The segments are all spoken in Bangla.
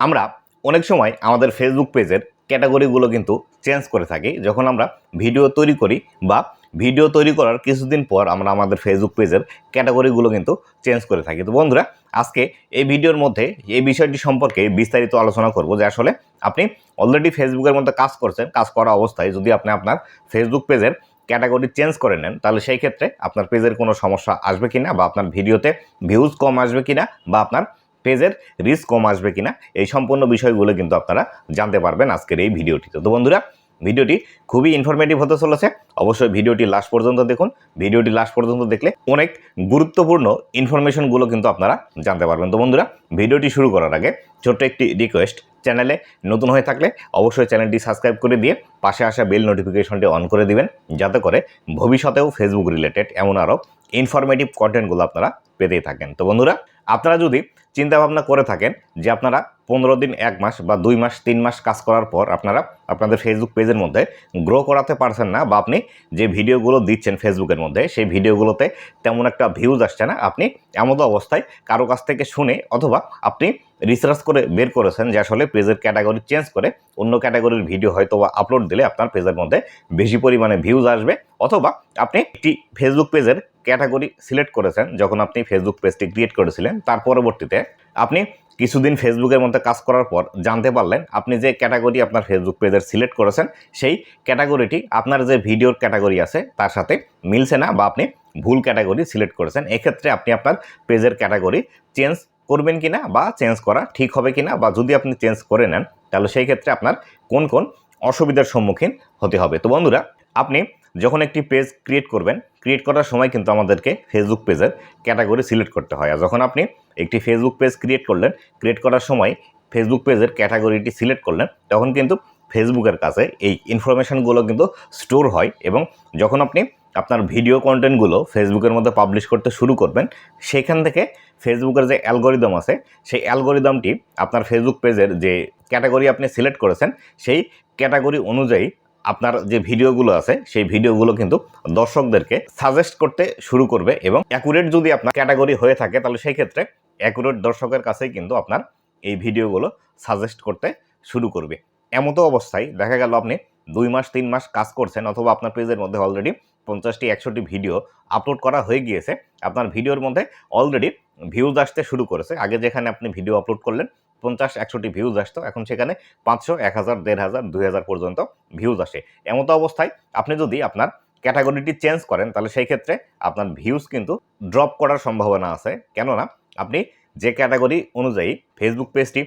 আমরা অনেক সময় আমাদের ফেসবুক পেজের ক্যাটাগরিগুলো কিন্তু চেঞ্জ করে থাকি। যখন আমরা ভিডিও তৈরি করি বা ভিডিও তৈরি করার কিছুদিন পর আমরা আমাদের ফেসবুক পেজের ক্যাটাগরিগুলো কিন্তু চেঞ্জ করে থাকি। তো বন্ধুরা, আজকে এই ভিডিওর মধ্যে এই বিষয়টি সম্পর্কে বিস্তারিত আলোচনা করব যে আসলে আপনি অলরেডি ফেসবুকের মধ্যে কাজ করছেন, কাজ করা অবস্থায় যদি আপনি আপনার ফেসবুক পেজের ক্যাটাগরি চেঞ্জ করে নেন, তাহলে সেই ক্ষেত্রে আপনার পেজের কোনো সমস্যা আসবে কিনা বা আপনার ভিডিওতে ভিউজ কম আসবে কিনা বা আপনার পেজের রিস্ক কম আসবে কিনা, এই সম্পূর্ণ বিষয়গুলো কিন্তু আপনারা জানতে পারবেন আজকের এই ভিডিওটিতে। তো বন্ধুরা, ভিডিওটি খুবই ইনফরমেটিভ হতে চলেছে। অবশ্যই ভিডিওটি লাস্ট পর্যন্ত দেখুন। ভিডিওটি লাস্ট পর্যন্ত দেখলে অনেক গুরুত্বপূর্ণ ইনফরমেশনগুলো কিন্তু আপনারা জানতে পারবেন। তো বন্ধুরা, ভিডিওটি শুরু করার আগে ছোট্ট একটি রিকোয়েস্ট চ্যানেলে নতুন হয়ে থাকলে অবশ্যই চ্যানেলটি সাবস্ক্রাইব করে দিয়ে পাশে আসা বেল নোটিফিকেশনটি অন করে দিবেন। যাতে করে ভবিষ্যতেও ফেসবুক রিলেটেড এমন আরও ইনফরমেটিভ কন্টেন্টগুলো আপনারা পেতেই থাকেন। তো বন্ধুরা, আপনারা যদি চিন্তা ভাবনা করে থাকেন যে আপনারা পনেরো দিন, এক মাস বা দুই মাস, তিন মাস কাজ করার পর আপনারা আপনাদের ফেসবুক পেজের মধ্যে গ্রো করাতে পারছেন না বা আপনি যে ভিডিওগুলো দিচ্ছেন ফেসবুকের মধ্যে, সেই ভিডিওগুলোতে তেমন একটা ভিউজ আসছে না, আপনি এমন অবস্থায় কারও কাছ থেকে শুনে অথবা আপনি রিসার্চ করে বের করেছেন যে আসলে পেজের ক্যাটাগরি চেঞ্জ করে অন্য ক্যাটাগরির ভিডিও হয়তো বা আপলোড দিলে আপনার পেজের মধ্যে বেশি পরিমাণে ভিউজ আসবে অথবা আপনি একটি ফেসবুক পেজের ক্যাটাগরি সিলেক্ট করেছেন যখন আপনি ফেসবুক পেজটি ক্রিয়েট করেছিলেন। তার পরবর্তীতে আপনি কিছুদিন ফেসবুকের মধ্যে কাজ করার পর জানতে পারলেন আপনি যে ক্যাটাগরি আপনার ফেসবুক পেজের সিলেক্ট করেছেন, সেই ক্যাটাগরিটি আপনার যে ভিডিওর ক্যাটাগরি আছে তার সাথে মিলছে না বা আপনি ভুল ক্যাটাগরি সিলেক্ট করেছেন। এক্ষেত্রে আপনি আপনার পেজের ক্যাটাগরি চেঞ্জ করবেন কি না বা চেঞ্জ করা ঠিক হবে কি না বা যদি আপনি চেঞ্জ করে নেন, তাহলে সেই ক্ষেত্রে আপনার কোন কোন অসুবিধার সম্মুখীন হতে হবে। তো বন্ধুরা, আপনি যখন একটি পেজ ক্রিয়েট করবেন ক্রিয়েট করার সময় কিন্তু আমাদেরকে ফেসবুক পেজের ক্যাটাগরি সিলেক্ট করতে হয়। আর যখন আপনি একটি ফেসবুক পেজ ক্রিয়েট করলেন ক্রিয়েট করার সময় ফেসবুক পেজের ক্যাটাগরিটি সিলেক্ট করলেন, তখন কিন্তু ফেসবুকের কাছে এই ইনফরমেশানগুলো কিন্তু স্টোর হয় এবং যখন আপনি আপনার ভিডিও কন্টেন্টগুলো ফেসবুকের মধ্যে পাবলিশ করতে শুরু করবেন, সেখান থেকে ফেসবুকের যে অ্যালগোরিদম আছে, সেই অ্যালগোরিদমটি আপনার ফেসবুক পেজের যে ক্যাটাগরি আপনি সিলেক্ট করেছেন, সেই ক্যাটাগরি অনুযায়ী আপনার যে ভিডিওগুলো আছে, সেই ভিডিওগুলো কিন্তু দর্শকদেরকে সাজেস্ট করতে শুরু করবে এবং অ্যাকুরেট যদি আপনার ক্যাটাগরি হয়ে থাকে, তাহলে সেই ক্ষেত্রে অ্যাকুরেট দর্শকের কাছেই কিন্তু আপনার এই ভিডিওগুলো সাজেস্ট করতে শুরু করবে। এমতো অবস্থায় দেখা গেল আপনি দুই মাস, তিন মাস কাজ করছেন অথবা আপনার পেজের মধ্যে অলরেডি পঞ্চাশটি একশোটি ভিডিও আপলোড করা হয়ে গিয়েছে, আপনার ভিডিওর মধ্যে অলরেডি ভিউজ আসতে শুরু করেছে। আগে যেখানে আপনি ভিডিও আপলোড করলেন পঞ্চাশ একশোটি ভিউজ আসতো। এখন সেখানে পাঁচশো এক হাজার দেড় হাজার দুই হাজার পর্যন্ত ভিউজ আসে। এমত অবস্থায় আপনি যদি আপনার ক্যাটাগরিটি চেঞ্জ করেন, তাহলে সেই ক্ষেত্রে আপনার ভিউজ কিন্তু ড্রপ করার সম্ভাবনা আছে। কেননা আপনি যে ক্যাটাগরি অনুযায়ী ফেসবুক পেজটি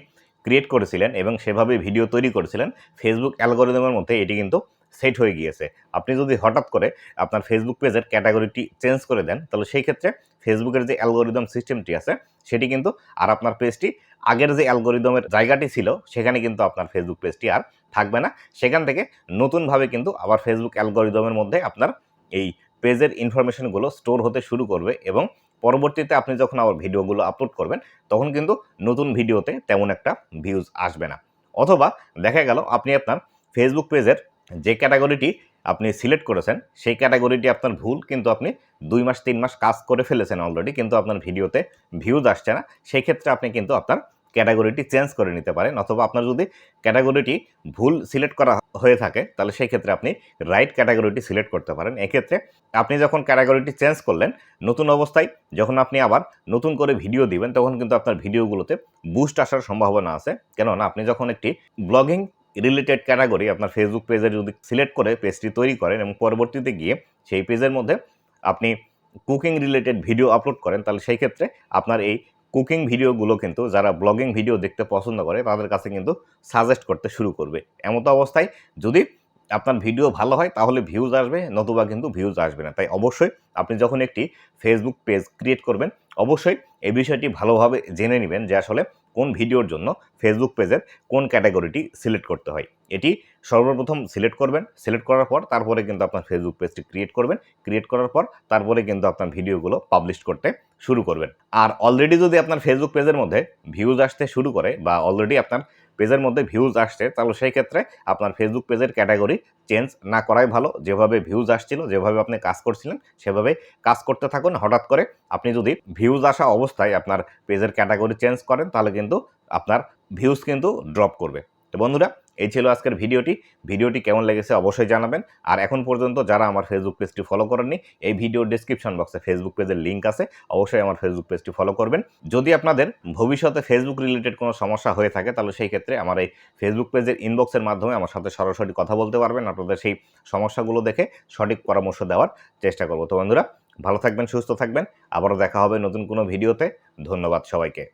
ক্রিয়েট করেছিলেন এবং সেভাবে ভিডিও তৈরি করেছিলেন ফেসবুক অ্যালগোরিদমের মধ্যে এটি কিন্তু সেট হয়ে গিয়েছে। আপনি যদি হঠাৎ করে আপনার ফেসবুক পেজের ক্যাটাগরিটি চেঞ্জ করে দেন, তাহলে সেই ক্ষেত্রে ফেসবুকের যে অ্যালগোরিদম সিস্টেমটি আছে, সেটি কিন্তু আর আপনার পেজটি আগের যে অ্যালগোরিদমের জায়গাটি ছিল, সেখানে কিন্তু আপনার ফেসবুক পেজটি আর থাকবে না। সেখান থেকে নতুনভাবে কিন্তু আবার ফেসবুক অ্যালগোরিদমের মধ্যে আপনার এই পেজের ইনফরমেশনগুলো স্টোর হতে শুরু করবে এবং পরবর্তীতে আপনি যখন আবার ভিডিওগুলো আপলোড করবেন, তখন কিন্তু নতুন ভিডিওতে তেমন একটা ভিউজ আসবে না। অথবা দেখা গেল, আপনি আপনার ফেসবুক পেজের যে ক্যাটাগরিটি আপনি সিলেক্ট করেছেন, সেই ক্যাটাগরিটি আপনার ভুল, কিন্তু আপনি দুই মাস, তিন মাস কাজ করে ফেলেছেন অলরেডি কিন্তু আপনার ভিডিওতে ভিউজ আসছে না, সেই ক্ষেত্রে আপনি কিন্তু আপনার ক্যাটাগরিটি চেঞ্জ করে নিতে পারেন, অথবা আপনার যদি ক্যাটাগরিটি ভুল সিলেক্ট করা হয়ে থাকে, তাহলে সেই ক্ষেত্রে আপনি রাইট ক্যাটাগরিটি সিলেক্ট করতে পারেন। এক্ষেত্রে আপনি যখন ক্যাটাগরিটি চেঞ্জ করলেন, নতুন অবস্থায় যখন আপনি আবার নতুন করে ভিডিও দিবেন, তখন কিন্তু আপনার ভিডিওগুলোতে বুস্ট আসার সম্ভাবনা আছে। কেননা আপনি যখন একটি ব্লগিং রিলেটেড ক্যাটাগরি আপনার ফেসবুক পেজে যদি সিলেক্ট করে পেজটি তৈরি করেন এবং পরবর্তীতে গিয়ে সেই পেজের মধ্যে আপনি কুকিং রিলেটেড ভিডিও আপলোড করেন, তাহলে সেই ক্ষেত্রে আপনার এই কুকিং ভিডিওগুলো কিন্তু যারা ব্লগিং ভিডিও দেখতে পছন্দ করে, তাদের কাছে কিন্তু সাজেস্ট করতে শুরু করবে। এমতো অবস্থায় যদি আপনার ভিডিও ভালো হয়, তাহলে ভিউজ আসবে, নতুবা কিন্তু ভিউজ আসবে না। তাই অবশ্যই আপনি যখন একটি ফেসবুক পেজ ক্রিয়েট করবেন, অবশ্যই এই বিষয়টি ভালোভাবে জেনে নেবেন যে আসলে কোন ভিডিওর জন্য ফেসবুক পেজের কোন ক্যাটাগরিটি সিলেক্ট করতে হয়। এটি সর্বপ্রথম সিলেক্ট করবেন সিলেক্ট করার পর তারপরে কিন্তু আপনার ফেসবুক পেজটি ক্রিয়েট করবেন ক্রিয়েট করার পর তারপরে কিন্তু আপনার ভিডিওগুলো পাবলিশ করতে শুরু করবেন। আর অলরেডি যদি আপনার ফেসবুক পেজের মধ্যে ভিউজ আসতে শুরু করে বা অলরেডি আপনার পেজের মধ্যে ভিউজ আসছে, তাহলে সেই ক্ষেত্রে আপনার ফেসবুক পেজের ক্যাটাগরি চেঞ্জ না করাই ভালো। যেভাবে ভিউজ আসছিল, যেভাবে আপনি কাজ করছিলেন, সেভাবে কাজ করতে থাকুন। হঠাৎ করে আপনি যদি ভিউজ আসা অবস্থায় আপনার পেজের ক্যাটাগরি চেঞ্জ করেন, তাহলে কিন্তু আপনার ভিউজ কিন্তু ড্রপ করবে। তো বন্ধুরা এই ছিল আজকের ভিডিওটি। ভিডিওটি কেমন লেগেছে অবশ্যই জানাবেন। আর এখন পর্যন্ত যারা আমার ফেসবুক পেজটি ফলো করেননি, এই ভিডিও ডিসক্রিপশন বক্সে ফেসবুক পেজের লিঙ্ক আছে, অবশ্যই আমার ফেসবুক পেজটি ফলো করবেন। যদি আপনাদের ভবিষ্যতে ফেসবুক রিলেটেড কোনো সমস্যা হয়ে থাকে, তাহলে সেই ক্ষেত্রে আমার এই ফেসবুক পেজের ইনবক্সের মাধ্যমে আমার সাথে সরাসরি কথা বলতে পারবেন। আপনাদের সেই সমস্যাগুলো দেখে সঠিক পরামর্শ দেওয়ার চেষ্টা করব। তো বন্ধুরা, ভালো থাকবেন, সুস্থ থাকবেন। আবারও দেখা হবে নতুন কোনো ভিডিওতে ধন্যবাদ সবাইকে।